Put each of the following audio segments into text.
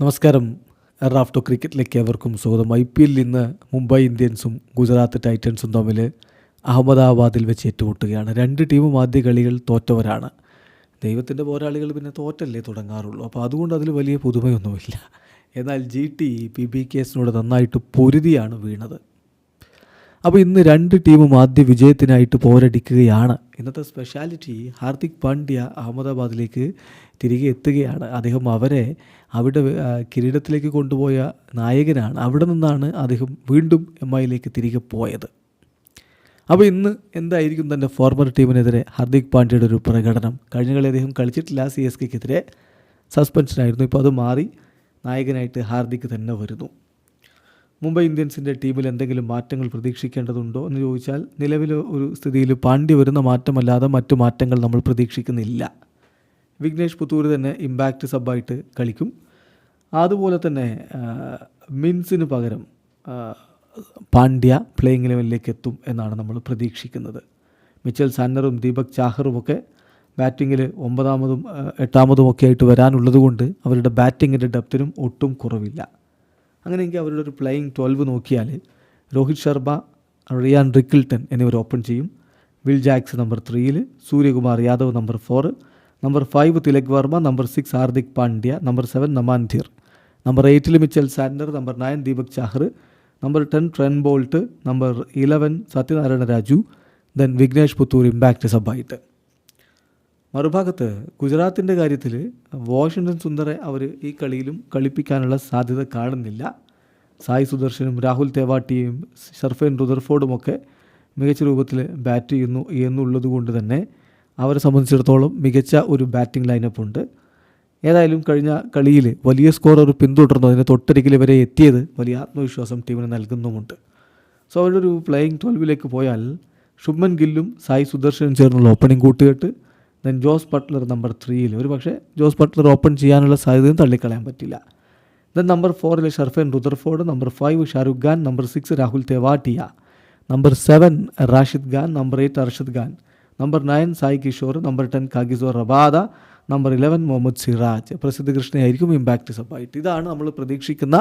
നമസ്കാരം. റാഫ്റ്റോ ക്രിക്കറ്റിലേക്ക് ഏവർക്കും സ്വാഗതം. ഐ പി എല്ലിൽ ഇന്ന് മുംബൈ ഇന്ത്യൻസും ഗുജറാത്ത് ടൈറ്റൻസും തമ്മിൽ അഹമ്മദാബാദിൽ വെച്ച് ഏറ്റുമുട്ടുകയാണ്. രണ്ട് ടീമും ആദ്യ കളികൾ തോറ്റവരാണ്. ദൈവത്തിന്റെ പോരാളികൾ പിന്നെ തോറ്റല്ലേ തുടങ്ങാറുള്ളൂ. അപ്പോൾ അതുകൊണ്ട് അതിൽ വലിയ പുതുമയൊന്നുമില്ല. എന്നാൽ ജി ടി പി ബി കേസിനോട് നന്നായിട്ട് പൊരുതിയാണ് വീണത്. അപ്പോൾ ഇന്ന് രണ്ട് ടീമും ആദ്യ വിജയത്തിനായിട്ട് പോരടിക്കുകയാണ്. ഇന്നത്തെ സ്പെഷ്യാലിറ്റി ഹാർദിക് പാണ്ഡ്യ അഹമ്മദാബാദിലേക്ക് തിരികെ എത്തുകയാണ്. അദ്ദേഹം അവരെ അവിടെ കിരീടത്തിലേക്ക് കൊണ്ടുപോയ നായകനാണ്. അവിടെ നിന്നാണ് അദ്ദേഹം വീണ്ടും എം ഐയിലേക്ക് തിരികെ പോയത്. അപ്പോൾ ഇന്ന് എന്തായിരിക്കും തന്റെ ഫോർമർ ടീമിനെതിരെ ഹാർദിക് പാണ്ഡ്യയുടെ ഒരു പ്രകടനം? കഴിഞ്ഞ കളി അദ്ദേഹം കളിച്ചിട്ടില്ല സി എസ് കെക്കെതിരെ സസ്പെൻഷനായിരുന്നു ഇപ്പോൾ അത് മാറി നായകനായിട്ട് ഹാർദിക് തന്നെ വരുന്നു. മുംബൈ ഇന്ത്യൻസിന്റെ ടീമിൽ എന്തെങ്കിലും മാറ്റങ്ങൾ പ്രതീക്ഷിക്കേണ്ടതുണ്ടോ എന്ന് ചോദിച്ചാൽ നിലവിലെ ഒരു സ്ഥിതിയിൽ പാണ്ഡ്യ വരുന്ന മാറ്റമല്ലാതെ മറ്റു മാറ്റങ്ങൾ നമ്മൾ പ്രതീക്ഷിക്കുന്നില്ല. വിഘ്നേഷ് പുത്തൂർ തന്നെ ഇമ്പാക്റ്റ് സബായിട്ട് കളിക്കും. അതുപോലെ തന്നെ മിൻസിന് പകരം പാണ്ഡ്യ പ്ലേയിങ് ലെവലിലേക്ക് എത്തും എന്നാണ് നമ്മൾ പ്രതീക്ഷിക്കുന്നത്. മിച്ചൽ സാന്നറും ദീപക് ചാഹറും ഒക്കെ ബാറ്റിങ്ങിൽ ഒമ്പതാമതും എട്ടാമതും ഒക്കെ ആയിട്ട് വരാനുള്ളതുകൊണ്ട് അവരുടെ ബാറ്റിങ്ങിന്റെ ഡെപ്തിനും ഒട്ടും കുറവില്ല. അങ്ങനെയെങ്കിൽ അവരുടെ ഒരു പ്ലേയിങ് ട്വൽവ് നോക്കിയാൽ രോഹിത് ശർമ്മ റിയാൻ റിക്കിൾട്ടൺ എന്നിവർ ഓപ്പൺ ചെയ്യും. വിൽ ജാക്സ് നമ്പർ ത്രീയിൽ Suryakumar Yadav number four number five Tilak Varma number six Hardik Pandya number seven Naman Dhir number എയ്റ്റിൽ Mitchell Santner number nine Deepak Chahar number ten Trent Boult number eleven Satyanarayana Raju then Vignesh Puthur impact സബായിട്ട് മറുഭാഗത്ത് ഗുജറാത്തിന്റെ കാര്യത്തിൽ Washington സുന്ദറെ അവർ ഈ കളിയിലും കളിപ്പിക്കാനുള്ള സാധ്യത കാണുന്നില്ല. സായി സുദർശനും രാഹുൽ തേവാട്ടിയും ഷർഫേൻ റുദർഫോർഡുമൊക്കെ മികച്ച രൂപത്തിൽ bat ചെയ്യുന്നു എന്നുള്ളത് കൊണ്ട് തന്നെ അവരെ സംബന്ധിച്ചിടത്തോളം മികച്ച ഒരു ബാറ്റിംഗ് ലൈനപ്പ് ഉണ്ട്. ഏതായാലും കഴിഞ്ഞ കളിയിൽ വലിയ സ്കോർ അവർ പിന്തുടർന്നു. അതിന് തൊട്ടരികിൽ വരെ എത്തിയത് വലിയ ആത്മവിശ്വാസം ടീമിന് നൽകുന്നുമുണ്ട്. സോ അവരുടെ ഒരു പ്ലേയിങ് ട്വൽവിലേക്ക് പോയാൽ ശുഭ്മൻ ഗില്ലും സായി സുദർശനും ചേർന്നുള്ള ഓപ്പണിംഗ് കൂട്ടുകെട്ട് ദെൻ ജോസ് ബട്ട്ലർ നമ്പർ ത്രീയിൽ ഒരു പക്ഷേ ജോസ് ബട്ട്ലർ ഓപ്പൺ ചെയ്യാനുള്ള സാധ്യതയും തള്ളിക്കളയാൻ പറ്റില്ല. ദെൻ നമ്പർ ഫോറിൽ Sherfane Rutherford number five Shahrukh Khan number six Rahul Tewatia number seven Rashid Khan number eight Arshad Khan number nine Sai Kishore number ten Kagiso Rabada number eleven Mohammed Siraj. Prasidh കൃഷ്ണയായിരിക്കും impact സബായിട്ട് ഇതാണ് നമ്മൾ പ്രതീക്ഷിക്കുന്ന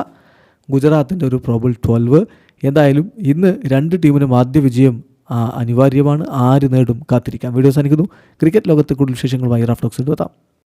ഗുജറാത്തിന്റെ ഒരു പ്രോബിൾ twelve എന്തായാലും ഇന്ന് രണ്ട് ടീമിനും ആദ്യ വിജയം അനിവാര്യമാണ്. ആര് നേടും കാത്തിരിക്കാം. വീഡിയോ സാധിക്കുന്നു ക്രിക്കറ്റ് ലോകത്തെ കൂടുതൽ വിശേഷങ്ങളുമായി റാഫ്റ്റോക്സ് എത്താം.